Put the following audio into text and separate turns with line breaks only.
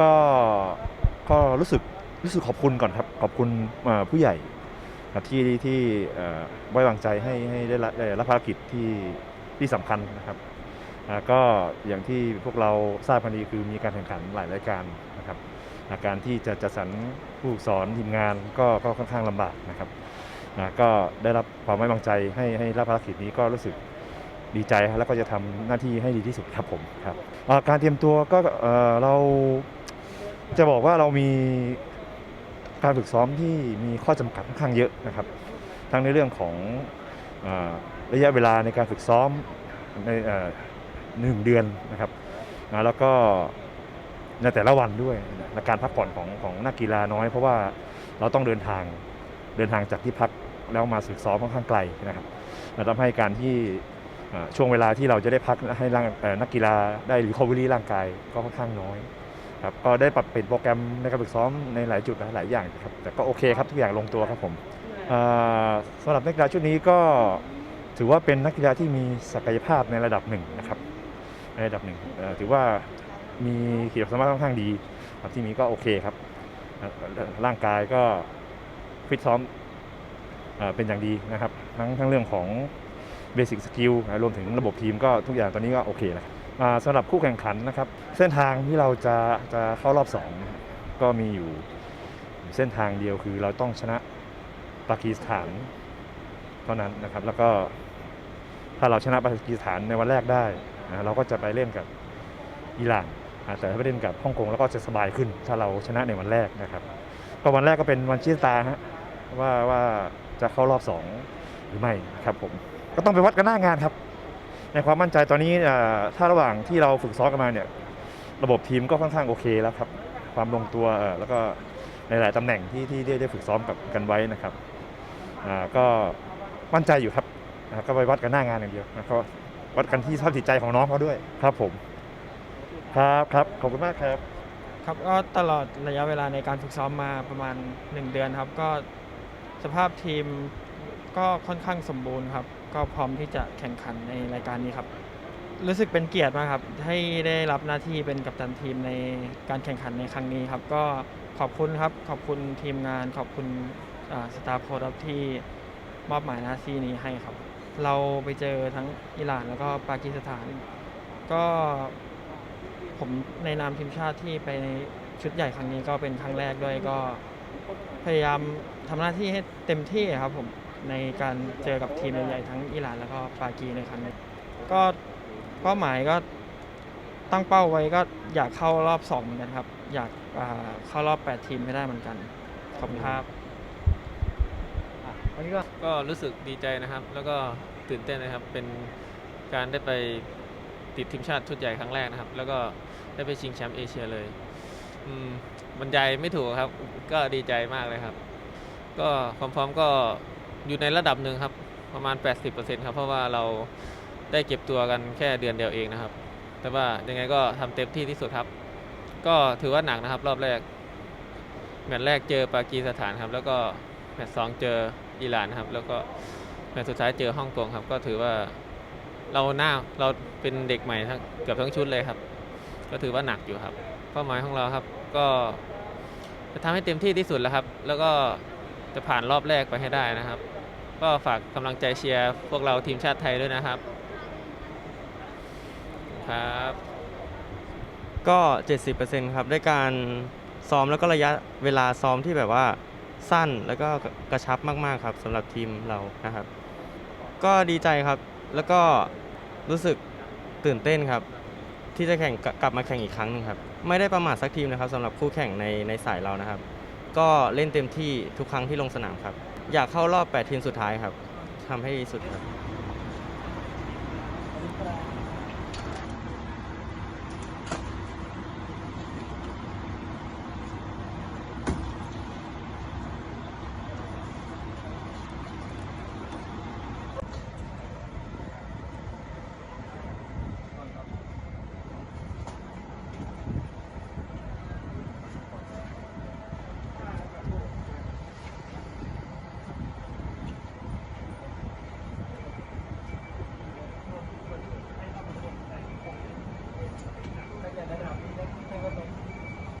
ก็ก็รู้สึกรู้สึกขอบคุณก่อนครับ ขอบคุณผู้ใหญ่ครับที่ที่ไว้วางใจให้ให้ได้รับได้รับภารกิจที่ที่สำคัญนะครับก็อย่างที่พวกเราทราบกันดีคือมีการแข่งขันหลายรายการนะครับาการที่จะจัดสรรผู้สอนทีมงานก็ก็ค่อนข้างลำบากนะครับก็ได้รับความไว้วางใจให้ให้รับภารกิจนี้ก็รู้สึกดีใจครับแล้วก็จะทำหน้าที่ให้ดีที่สุดครับผมครับการเตรียมตัวก็เรา จะบอกว่าเรามีการฝึกซ้อมที่มีข้อจำกัดค่อนข้างเยอะนะครับ ทั้งในเรื่องของอระยะเวลาในการฝึกซ้อมในหนึ่งเดือนนะครับแล้วก็ในแต่ละวันด้วยและการพักผ่อนของของนักกีฬาน้อย เพราะว่าเราต้องเดินทางเดินทางจากที่พักแล้วมาฝึกซ้อมค่อนข้างไกลนะครับทำให้การที่ช่วงเวลาที่เราจะได้พักให้ร่างนักกีฬาได้รีคอเวอรี่ร่างกายก็ค่อนข้างน้อย ครับก็ได้ปรับเปลี่ยนโปรแกรมในการฝึกซ้อมในหลายจุดหลายอย่างครับแต่ก็โอเคครับทุกอย่างลงตัวครับผมอ่าสำหรับนักกีฬาชุดนี้ก็ถือว่าเป็นนักกีฬาที่มีศักยภาพในระดับหนึ่งนะครับในระดับหนึ่งเอ่อถือว่ามีขีดความสามารถค่อนข้างดีครับที่มีก็โอเคครับอ่าร่างกายก็ฟิตซ้อมอ่าเป็นอย่างดีนะครับ ทั้งทั้งเรื่องของเบสิกสกิลรวมถึงระบบทีมก็ทุกอย่างตอนนี้ก็โอเคแล้วครับอ่า สำหรับคู่แข่งขันนะครับ เส้นทางที่เราจะจะเข้ารอบ 2 ก็มีอยู่เส้นทางเดียวคือเราต้องชนะปากีสถานเท่านั้นนะครับ แล้วก็ถ้าเราชนะปากีสถานในวันแรกได้นะเราก็จะไปเล่นกับอิหร่านอ่าแต่ถ้าไปเล่นกับฮ่องกงแล้วก็จะสบายขึ้น ถ้าเราชนะในวันแรกนะครับ ก็วันแรกก็เป็นวันชี้ตาฮะว่าว่าจะเข้ารอบสองหรือไม่นะครับผมก็ต้องไปวัดกันหน้างานครับ ในความมั่นใจตอนนี้ถ้าระหว่างที่เราฝึกซ้อมกันมาเนี่ยระบบทีมก็ค่อนข้างโอเคแล้วครับ ความลงตัวแล้วก็ในหลายตำแหน่งที่ที่ได้ฝึกซ้อมกับกันไว้นะครับก็มั่นใจอยู่ครับก็ไปวัดกันหน้างานอย่างเดียวนะก็วัดกันที่สภาพจิตใจของน้องเขาด้วยครับผม ครับครับขอบคุณมากครับ
ครับก็ตลอดระยะเวลาในการฝึกซ้อมมาประมาณ 1 เดือนครับ ก็สภาพทีมก็ค่อนข้างสมบูรณ์ครับ ก็พร้อมที่จะแข่งขันในรายการนี้ครับ รู้สึกเป็นเกียรติมากครับให้ได้รับหน้าที่เป็นกัปตันทีมในการแข่งขันในครั้งนี้ครับ ก็ขอบคุณครับขอบคุณทีมงานขอบคุณสตาฟโค้ชที่มอบหมายหน้าที่นี้ให้ครับ เราไปเจอทั้งอิหร่านแล้วก็ปากีสถาน ก็ผมในนามทีมชาติที่ไปในชุดใหญ่ครั้งนี้ก็เป็นครั้งแรกด้วยก็พยายามทำหน้าที่ให้เต็มที่ครับผม ในการเจอกับทีมใหญ่ๆทั้งอิหร่านแล้วก็ปากีในครั้งนี้ก็เป้าหมายก็ตั้งเป้าไว้ก็อยากเข้ารอบสองเหมือนกันครับ อยากเข้ารอบ 8 ทีมให้ได้เหมือนกันขอบคุณครับ
วันนี้ก็ก็รู้สึกดีใจนะครับ แล้วก็ตื่นเต้นนะครับ เป็นการได้ไปติดทีมชาติชุดใหญ่ครั้งแรกนะครับ แล้วก็ได้ไปชิงแชมป์เอเชียเลยบรรยายไม่ถูกครับ ก็ดีใจมากเลยครับ ก็ความพร้อมก็ อยู่ในระดับหนึ่งครับ ประมาณ 80%ครับ เพราะว่าเราได้เก็บตัวกันแค่เดือนเดียวเองนะครับ แต่ว่ายังไงก็ทำเต็มที่ที่สุดครับ ก็ถือว่าหนักนะครับ รอบแรก แมตช์แรกเจอปากีสถานครับ แล้วก็แมตช์สองเจออิหร่านครับ แล้วก็แมตช์สุดท้ายเจอฮ่องกงครับ ก็ถือว่าเราหน้าเราเป็นเด็กใหม่ทั้งเกือบทั้งชุดเลยครับ ก็ถือว่าหนักอยู่ครับเป้าหมายของเราครับ ก็จะทำให้เต็มที่ที่สุดแล้วครับ แล้วก็จะผ่านรอบแรกไปให้ได้นะครับ ก็ฝากกำลังใจเชียร์พวกเราทีมชาติไทยด้วยนะครับ ครับ
ก็ 70%ครับด้วยการซ้อมแล้วก็ระยะเวลาซ้อมที่แบบว่าสั้นแล้วก็กระชับมาก ๆ ครับสำหรับทีมเรานะครับ ก็ดีใจครับแล้วก็รู้สึกตื่นเต้นครับ ที่จะแข่งกลับมาแข่งอีกครั้งหนึงครับ ไม่ได้ประมาทสักทีมนะครับสำหรับคู่แข่งในในสายเรานะครับ ก็เล่นเต็มที่ทุกครั้งที่ลงสนามครับ อยากเข้ารอบ 8 ทีมสุดท้ายครับทำให้ดีสุดครับ